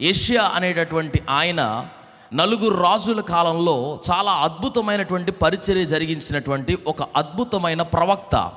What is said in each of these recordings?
Asia అనేటటువంటి ఆయన నలుగురు రాజుల కాలంలో చాలా అద్భుతమైనటువంటి పరిచర్య జరిగించినటువంటి ఒక అద్భుతమైన ప్రవక్త.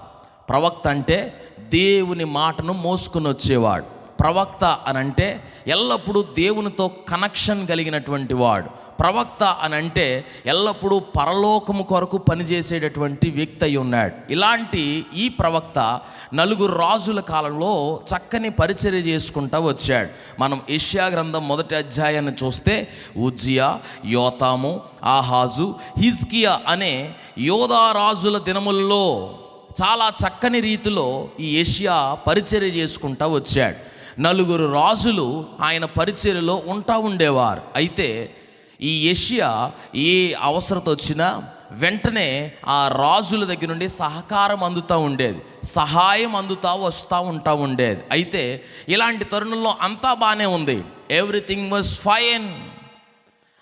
ప్రవక్త అంటే దేవుని మాటను మోసుకుని వచ్చేవాడు. ప్రవక్త అని అంటే ఎల్లప్పుడూ దేవునితో కనెక్షన్ కలిగినటువంటి వాడు. ప్రవక్త అని అంటే ఎల్లప్పుడూ పరలోకము కొరకు పనిచేసేటటువంటి వ్యక్తి అయి ఉన్నాడు. ఇలాంటి ఈ ప్రవక్త నలుగురు రాజుల కాలంలో చక్కని పరిచర్య చేసుకుంటా వచ్చాడు. మనం ఏషియా గ్రంథం మొదటి అధ్యాయాన్ని చూస్తే ఉజ్జియా యోతాము ఆహాజు హిజ్కియా అనే యోధా రాజుల దినముల్లో చాలా చక్కని రీతిలో ఈ ఏషియా పరిచర్య చేసుకుంటా వచ్చాడు. నలుగురు రాజులు ఆయన పరిచర్యలో ఉంటా ఉండేవారు. అయితే ఈ ఏషియా ఏ అవసరత వచ్చినా వెంటనే ఆ రాజుల దగ్గర నుండి సహకారం అందుతూ ఉండేది. సహాయం అందుతూ వస్తూ ఉంటా ఉండేది. అయితే ఇలాంటి తరుణంలో అంతా బాగానే ఉంది. ఎవ్రీథింగ్ వాజ్ ఫైన్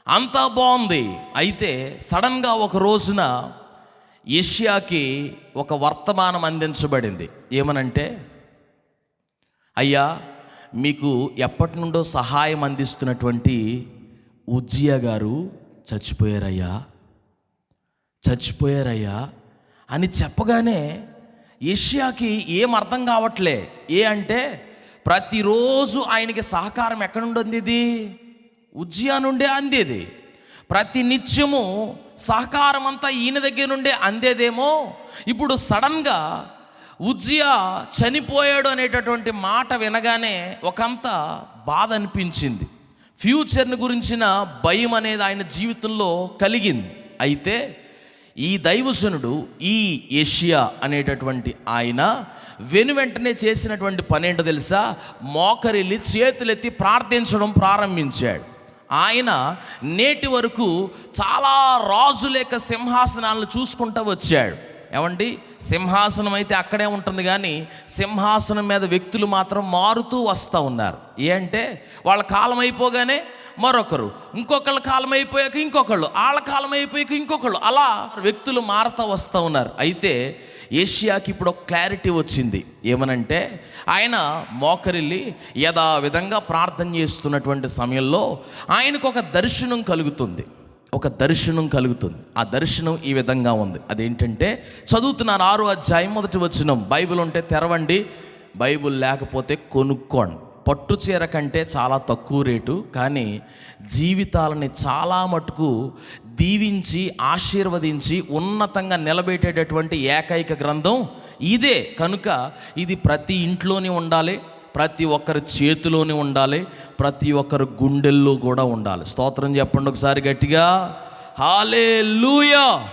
అంతా బాగుంది అయితే సడన్గా ఒక రోజున ఏషియాకి ఒక వర్తమానం అందించబడింది. ఏమనంటే అయ్యా మీకు ఎప్పటి నుండో సహాయం అందిస్తున్నటువంటి ఉజ్జియా గారు చచ్చిపోయారయ్యా. చచ్చిపోయారయ్యా అని చెప్పగానే ఏషియాకి ఏం అర్థం కావట్లే. ఏ అంటే ప్రతిరోజు ఆయనకి సహకారం ఎక్కడ నుండి అందేది ఉజ్జియా నుండే అందేది. ప్రతి నిత్యము సహకారం అంతా ఈయన దగ్గర నుండే అందేదేమో. ఇప్పుడు సడన్గా ఉజ్జియా చనిపోయాడు అనేటటువంటి మాట వినగానే ఒకంత బాధ అనిపించింది ఫ్యూచర్ని గురించిన భయం అనేది ఆయన జీవితంలో కలిగింది. అయితే ఈ దైవజనుడు ఈ ఏషియా అనేటటువంటి ఆయన వెను వెంటనే చేసినటువంటి పని ఏంటో తెలుసా? మోకరిల్లి చేతులెత్తి ప్రార్థించడం ప్రారంభించాడు. ఆయన నేటి వరకు చాలా రాజులేక సింహాసనాలను చూసుకుంటూ వచ్చాడు. ఏమండి? సింహాసనం అయితే అక్కడే ఉంటుంది కానీ సింహాసనం మీద వ్యక్తులు మాత్రం మారుతూ వస్తూ ఉన్నారు. ఏ అంటే వాళ్ళ కాలం అయిపోగానే మరొకరు ఇంకొకళ్ళ కాలం అయిపోయాక ఇంకొకళ్ళు వాళ్ళ కాలం అయిపోయాక ఇంకొకళ్ళు అలా వ్యక్తులు మారుతూ వస్తూ ఉన్నారు. అయితే ఏషియాకి ఇప్పుడు ఒక క్లారిటీ వచ్చింది. ఏమనంటే ఆయన మోకరిల్లి యథావిధంగా ప్రార్థన చేస్తున్నటువంటి సమయంలో ఆయనకు ఒక దర్శనం కలుగుతుంది. ఒక దర్శనం కలుగుతుంది. ఆ దర్శనం ఈ విధంగా ఉంది. అదేంటంటే చదువుతున్నాను ఆరో అధ్యాయం మొదటి వచ్చిన బైబిల్ ఉంటే తెరవండి బైబిల్ లేకపోతే కొనుక్కోండి. పట్టు చీర కంటే చాలా తక్కువ రేటు కానీ జీవితాలని చాలా మటుకు దీవించి ఆశీర్వదించి ఉన్నతంగా నిలబెట్టేటటువంటి ఏకైక గ్రంథం ఇదే. కనుక ఇది ప్రతి ఇంట్లోనే ఉండాలి. ప్రతి ఒక్కరి చేతిలోనే ఉండాలి ప్రతి ఒక్కరి గుండెల్లో కూడా ఉండాలి. స్తోత్రం చెప్పండి ఒకసారి గట్టిగా. హాలే లూయా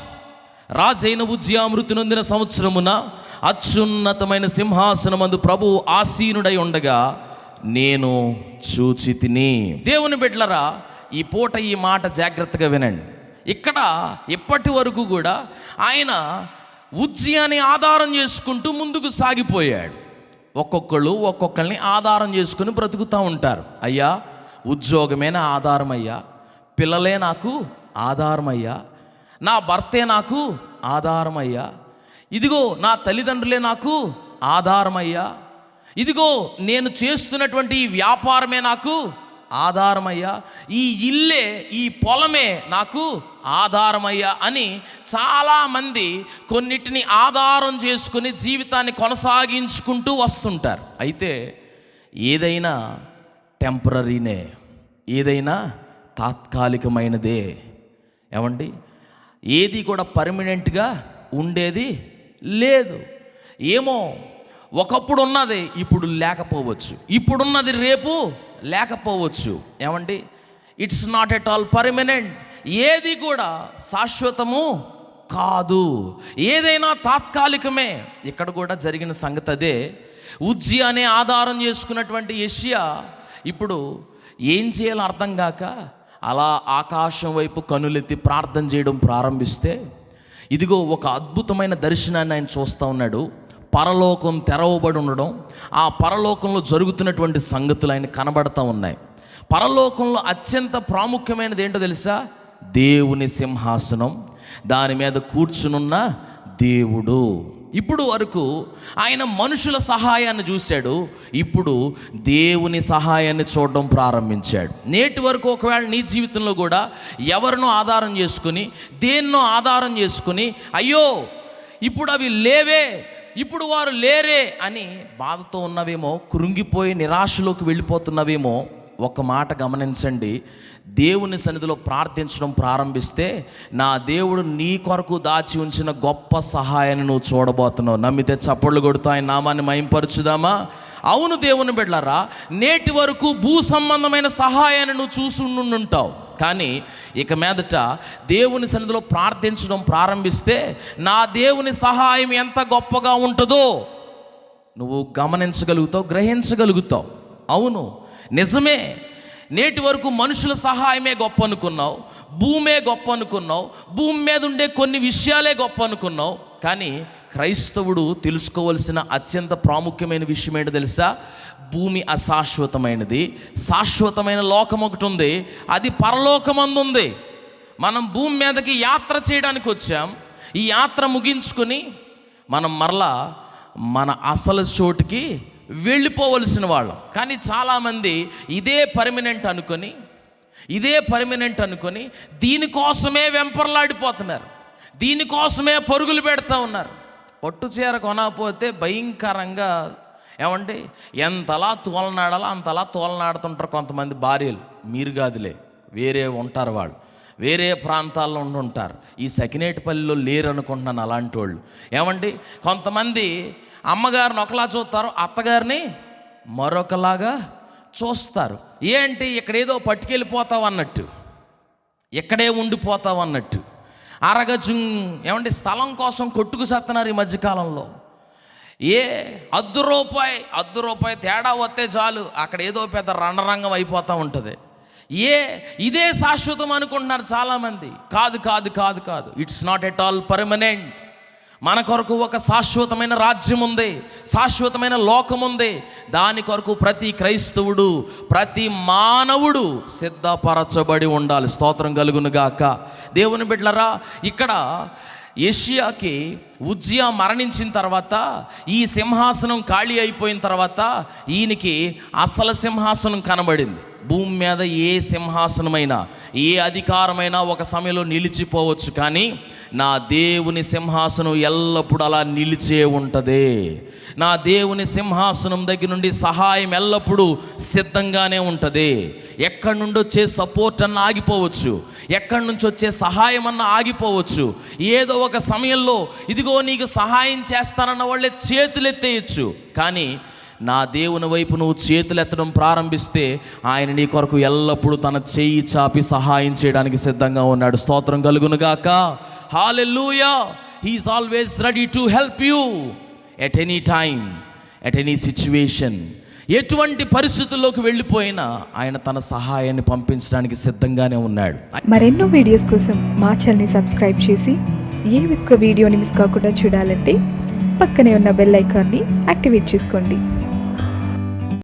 రాజైన ఉజ్యామృతి నొందిన సంవత్సరమున అత్యున్నతమైన సింహాసనమందు ప్రభు ఆసీనుడై ఉండగా నేను చూచి తిని. దేవుని బిడ్డలరా ఈ పూట ఈ మాట జాగ్రత్తగా వినండి. ఇక్కడ ఇప్పటి వరకు కూడా ఆయన ఉజ్జయాన్ని ఆధారం చేసుకుంటూ ముందుకు సాగిపోయాడు. ఒక్కొక్కళ్ళు ఒక్కొక్కరిని ఆధారం చేసుకుని బ్రతుకుతూ ఉంటారు. అయ్యా ఉద్యోగమే నా ఆధారం అయ్యా పిల్లలే నాకు ఆధారం అయ్యా నా భర్తే నాకు ఆధారం అయ్యా ఇదిగో నా తల్లిదండ్రులే నాకు ఆధారం అయ్యా ఇదిగో నేను చేస్తున్నటువంటి ఈ వ్యాపారమే నాకు ఆధారమయ్యా. ఈ ఇల్లే ఈ పొలమే నాకు ఆధారమయ్యా అని చాలామంది కొన్నిటిని ఆధారం చేసుకుని జీవితాన్ని కొనసాగించుకుంటూ వస్తుంటారు. అయితే ఏదైనా టెంపరీనే ఏదైనా తాత్కాలికమైనదే. ఏమండి? ఏది కూడా పర్మనెంట్గా ఉండేది లేదు. ఏమో ఒకప్పుడు ఉన్నది ఇప్పుడు లేకపోవచ్చు. ఇప్పుడున్నది రేపు లేకపోవచ్చు. ఏమండి? It's not at all permanent ఏది కూడా శాశ్వతము కాదు. ఏదైనా తాత్కాలికమే. ఇక్కడ కూడా జరిగిన సంగతి అదే. ఉజ్జి అనే ఆధారం చేసుకున్నటువంటి ఏషియా ఇప్పుడు ఏం చేయాలో అర్థం కాక అలా ఆకాశం వైపు కనులెత్తి ప్రార్థన చేయడం ప్రారంభిస్తే ఇదిగో ఒక అద్భుతమైన దర్శనాన్ని ఆయన చూస్తూ ఉన్నాడు. పరలోకం తెరవబడి ఉండడం ఆ పరలోకంలో జరుగుతున్నటువంటి సంగతులు ఆయన కనబడతా ఉన్నాయి. పరలోకంలో అత్యంత ప్రాముఖ్యమైనది ఏంటో తెలుసా? దేవుని సింహాసనం. దాని మీద కూర్చునున్న దేవుడు. ఇప్పుడు వరకు ఆయన మనుషుల సహాయాన్ని చూశాడు. ఇప్పుడు దేవుని సహాయాన్ని చూడడం ప్రారంభించాడు. నేటి వరకు ఒకవేళ నీ జీవితంలో కూడా ఎవరినో ఆధారం చేసుకుని దేన్నో ఆధారం చేసుకుని అయ్యో ఇప్పుడు అవి లేవే ఇప్పుడు వారు లేరే అని బాధతో ఉన్నవేమో కృంగిపోయి నిరాశలోకి వెళ్ళిపోతున్నవేమో ఒక మాట గమనించండి. దేవుని సన్నిధిలో ప్రార్థించడం ప్రారంభిస్తే నా దేవుడు నీ కొరకు దాచి ఉంచిన గొప్ప సహాయాన్ని నువ్వు చూడబోతున్నావు. నమ్మితే చప్పళ్ళు కొడుతూ ఆయన నామాన్ని మయంపరచుదామా అవును దేవుని బిడ్డలారా నేటి వరకు భూ సంబంధమైన సహాయాన్ని నువ్వు చూసి కానీ ఇక మీదట దేవుని సన్నిధిలో ప్రార్థించడం ప్రారంభిస్తే నా దేవుని సహాయం ఎంత గొప్పగా ఉంటుందో నువ్వు గమనించగలుగుతావు గ్రహించగలుగుతావు. అవును నిజమే. నేటి వరకు మనుషుల సహాయమే గొప్ప అనుకున్నావు భూమే గొప్ప అనుకున్నావు భూమి మీద ఉండే కొన్ని విషయాలే గొప్ప అనుకున్నావు కానీ క్రైస్తవుడు తెలుసుకోవలసిన అత్యంత ప్రాముఖ్యమైన విషయం ఏంటో తెలుసా? భూమి అశాశ్వతమైనది. శాశ్వతమైన లోకం ఒకటి ఉంది. అది పరలోకమందుంది. మనం భూమి మీదకి యాత్ర చేయడానికి వచ్చాం. ఈ యాత్ర ముగించుకొని మనం మరలా మన అసలు చోటుకి వెళ్ళిపోవలసిన వాళ్ళం. కానీ చాలామంది ఇదే పర్మనెంట్ అనుకొని ఇదే పర్మనెంట్ అనుకొని దీనికోసమే వెంపర్లాడిపోతున్నారు. దీనికోసమే పరుగులు పెడతా ఉన్నారు. పట్టు చీర కొనకపోతే భయంకరంగా ఏమండి? ఎంతలా తోలనాడాలో అంతలా తోలనాడుతుంటారు కొంతమంది భార్యలు. మీరు కాదులే వేరే ఉంటారు వాళ్ళు. వేరే ప్రాంతాల్లో ఉండి ఉంటారు. ఈ సకినేటిపల్లిలో లేరు అనుకుంటున్నాను అలాంటి వాళ్ళు. ఏమండి? కొంతమంది అమ్మగారిని ఒకలా చూస్తారు అత్తగారిని మరొకలాగా చూస్తారు. ఏంటి? ఇక్కడేదో పట్టుకెళ్ళిపోతావు అన్నట్టు ఇక్కడే ఉండిపోతావు అన్నట్టు అరగజు ఏమంటే స్థలం కోసం కొట్టుకు సత్తున్నారు ఈ మధ్యకాలంలో. ఏ అద్దు రూపాయి అద్దు రూపాయి తేడా వస్తే చాలు అక్కడ ఏదో పెద్ద రణరంగం అయిపోతూ ఉంటుంది. ఏ ఇదే శాశ్వతం అనుకుంటున్నారు చాలామంది. కాదు కాదు కాదు కాదు. It's not at all permanent మన కొరకు ఒక శాశ్వతమైన రాజ్యం ఉంది శాశ్వతమైన లోకం ఉంది దాని కొరకు ప్రతి క్రైస్తవుడు ప్రతి మానవుడు సిద్ధపరచబడి ఉండాలి. స్తోత్రం కలుగునుగాక దేవుని బిడ్డలరా ఇక్కడ ఏషియాకి ఉజ్జియా మరణించిన తర్వాత ఈ సింహాసనం ఖాళీ అయిపోయిన తర్వాత ఈయనకి అసలు సింహాసనం కనబడింది. భూమి మీద ఏ సింహాసనమైనా ఏ అధికారమైనా ఒక సమయంలో నిలిచిపోవచ్చు. కానీ నా దేవుని సింహాసనం ఎల్లప్పుడూ అలా నిలిచే ఉంటుంది. నా దేవుని సింహాసనం దగ్గర నుండి సహాయం ఎల్లప్పుడూ సిద్ధంగానే ఉంటుంది. ఎక్కడి నుండి వచ్చే సపోర్ట్ అన్న ఆగిపోవచ్చు. ఎక్కడి నుంచి వచ్చే సహాయం అన్న ఆగిపోవచ్చు. ఏదో ఒక సమయంలో ఇదిగో నీకు సహాయం చేస్తానన్న వాళ్ళే చేతులు ఎత్తేయచ్చు కానీ నా దేవుని వైపు నువ్వు చేతులు ఎత్తడం ప్రారంభిస్తే ఆయన నీ కొరకు ఎల్లప్పుడూ తన చేయి చాపి సహాయం చేయడానికి సిద్ధంగా ఉన్నాడు. స్తోత్రం కలుగునుగాక. Hallelujah he's always ready to help you at any time at any situation ఎటువంటి పరిస్థితుల్లోకి వెళ్ళిపోయినా ఆయన తన సహాయాన్ని పంపించడానికి సిద్ధంగానే ఉన్నాడు. మరెన్నో వీడియోస్ కోసం మా ఛానల్ని సబ్స్క్రైబ్ చేసి ఏ ఒక్క వీడియోని మిస్ కాకుండా చూడాలంటే పక్కనే ఉన్న బెల్ ఐకాన్ని యాక్టివేట్ చేసుకోండి.